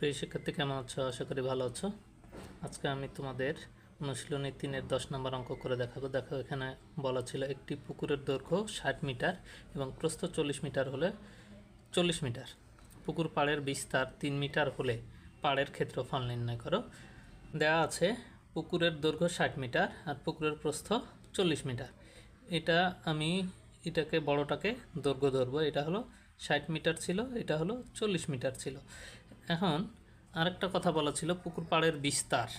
প্রিয় শিক্ষার্থী কেমন আছো? আশা করি ভালো আছো। আজকে আমি তোমাদের অনুশীলনী তিনের দশ নম্বর অঙ্ক করে দেখাবো। দেখো, এখানে বলা ছিল একটি পুকুরের দৈর্ঘ্য ষাট মিটার এবং প্রস্থ চল্লিশ মিটার হলে চল্লিশ মিটার। পুকুর পাড়ের বিস্তার তিন মিটার হলে পাড়ের ক্ষেত্রফল নির্ণয় করো। দেওয়া আছে পুকুরের দৈর্ঘ্য ষাট মিটার আর পুকুরের প্রস্থ চল্লিশ মিটার। এটা আমি এটাকে, বড়টাকে দৈর্ঘ্য ধরবো। এটা হলো ষাট মিটার ছিল, এটা হলো চল্লিশ মিটার ছিল। এখন আরেকটা কথা বলা ছিল, পুকুর পাড়ের বিস্তার।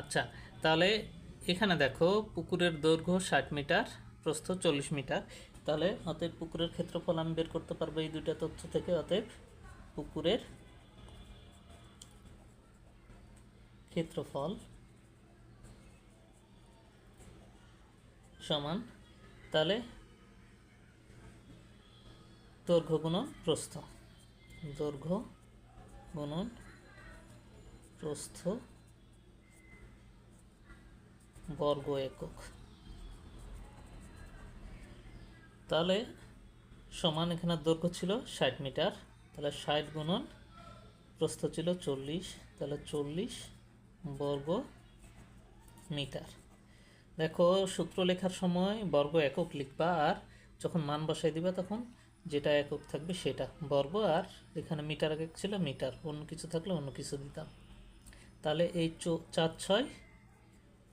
আচ্ছা তাহলে এখানে দেখো, পুকুরের দৈর্ঘ্য ষাট মিটার, প্রস্থ চল্লিশ মিটার। তাহলে অতএব পুকুরের ক্ষেত্রফল আমি বের করতে পারব এই দুইটা তথ্য থেকে, অতএব পুকুরের ক্ষেত্রফল সমান, তাহলে দৈর্ঘ্য গুণন প্রস্থ। দৈর্ঘ্য গুণন প্রস্থ। বর্গ একক। তাহলে সমান এখানে দৈর্ঘ্য ছিল ষাট মিটার। তাহলে ষাট গুণন প্রস্থ ছিল চল্লিশ। তাহলে চল্লিশ বর্গ মিটার। দেখো সূত্র লেখার সময় বর্গ একক লিখবা আর যখন মান বসাই দিবা তখন যেটা একক থাকবে সেটা বর্গ আর এখানে মিটার একক ছিল মিটার। অন্য কিছু থাকলে অন্য কিছু দিতাম। তাহলে এই চার, ছয়,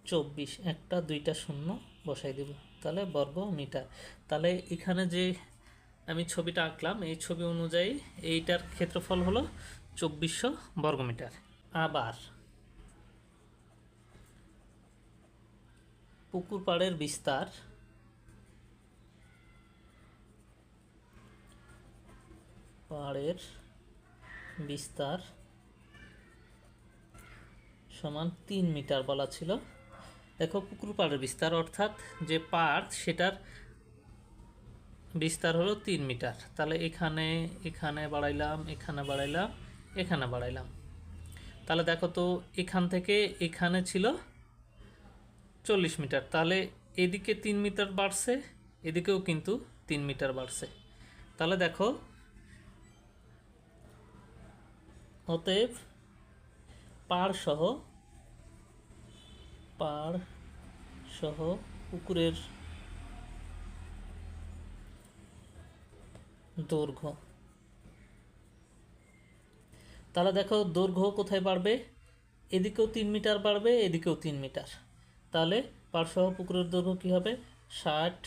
চব্বিশ, একটা, দুইটা, শূন্য বসাই দিব। তাহলে বর্গ, মিটার। তাহলে এখানে যে আমি ছবিটা আঁকলাম, এই ছবি অনুযায়ী এইটার ক্ষেত্রফল হলো চব্বিশশো বর্গমিটার আবার পুকুর পাড়ের বিস্তার পাড়ের বিস্তার সমান তিন মিটার বলা ছিল। দেখো, পুকুর পাড়ের বিস্তার, অর্থাৎ যে পাড়, সেটার বিস্তার হলো তিন মিটার। তাহলে এখানে এখানে বাড়াইলাম এখানে বাড়াইলাম এখানে বাড়াইলাম। তাহলে দেখো তো, এখান থেকে এখানে ছিল চল্লিশ মিটার। তাহলে এদিকে তিন মিটার বাড়ছে, এদিকেও কিন্তু তিন মিটার বাড়ছে। তাহলে দেখো অতএব পাড় সহ পাড় সহ পুকুরের দৈর্ঘ্য। তাহলে দেখো দৈর্ঘ্য কোথায় বাড়বে? এদিকেও তিন মিটার বাড়বে, এদিকেও তিন মিটার। তাহলে পাড়সহ পুকুরের দৈর্ঘ্য কী হবে? ষাট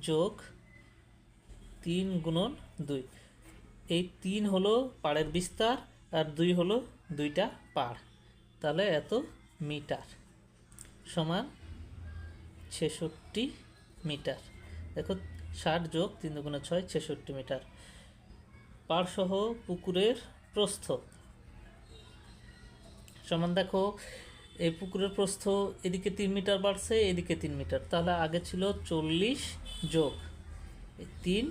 যোগ তিন গুণন দুই। এই তিন হলো পাড়ের বিস্তার আর দুই হলো দুইটা পাড়। তাহলে এত মিটার সমান ছেষট্টি মিটার। দেখো ষাট যোগ তিন দুগুণে ছয়, ছেষট্টি মিটার। পাড়সহ পুকুরের প্রস্থ। সমান দেখো, এই পুকুরের প্রস্থ এদিকে তিন মিটার বাড়ছে, এদিকে তিন মিটার। তাহলে আগে ছিল চল্লিশ যোগ তিন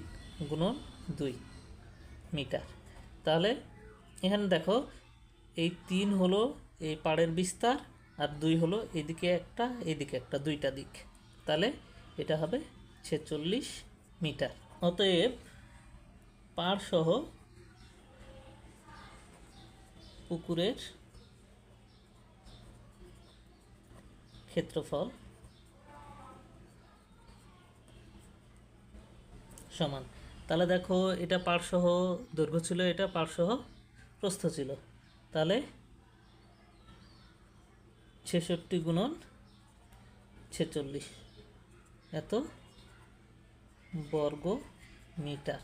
গুণন দুই মিটার। তাহলে এখানে দেখো, এই তিন হলো এই পাড়ের বিস্তার আর দুই হলো এদিকে একটা এদিকে একটা, দুইটা দিক। তাহলে এটা হবে ছেচল্লিশ মিটার। অতএব পাড় সহ পুকুরের ক্ষেত্রফল সমান। তাহলে দেখো, এটা পার্শ্বহ দৈর্ঘ্য ছিল এটা পার্শ্বহ প্রস্থ ছিল। তাহলে ছেষট্টি গুণন ছেচল্লিশ। এত বর্গ মিটার।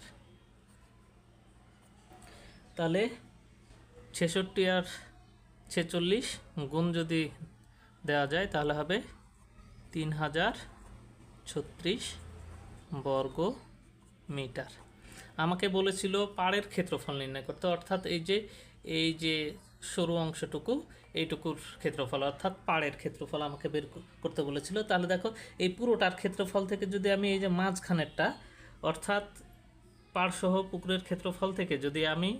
তাহলে ছেষট্টি আর ছেচল্লিশ গুণ যদি দেওয়া যায়, তাহলে হবে তিন হাজার ছত্রিশ বর্গ মিটার। আমাকে বলেছিল পাড়ের ক্ষেত্রফল নির্ণয় করতে, অর্থাৎ এই যে এই যে সরু অংশটুকু, এইটুকুর ক্ষেত্রফল, অর্থাৎ পাড়ের ক্ষেত্রফল আমাকে বের করতে বলেছিল। তাহলে দেখো, এই পুরোটার ক্ষেত্রফল থেকে যদি আমি এই যে মাঝখানেরটা, অর্থাৎ পাড়সহ পুকুরের ক্ষেত্রফল থেকে যদি আমি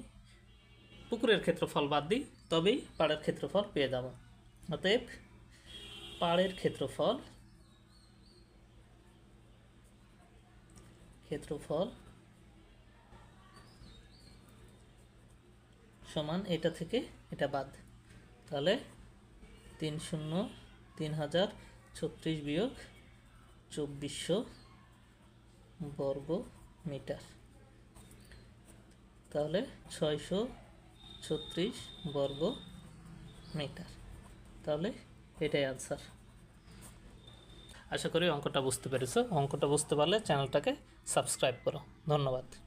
পুকুরের ক্ষেত্রফল বাদ দিই, তবেই পাড়ের ক্ষেত্রফল পেয়ে যাব। অতএব পাড়ের ক্ষেত্রফল ক্ষেত্রফল সমান এটা থেকে এটা বাদ। তাহলে তিন শূন্য, তিন হাজার, ছত্রিশ বিয়োগ চব্বিশশো বর্গ মিটার। তাহলে ছয়শো ছত্রিশ বর্গ মিটার। তাহলে এটাই আনসার আশা করি অঙ্কটা বুঝতে পেরেছ। অঙ্কটা বুঝতে পারলে চ্যানেলটাকে সাবস্ক্রাইব করো। ধন্যবাদ।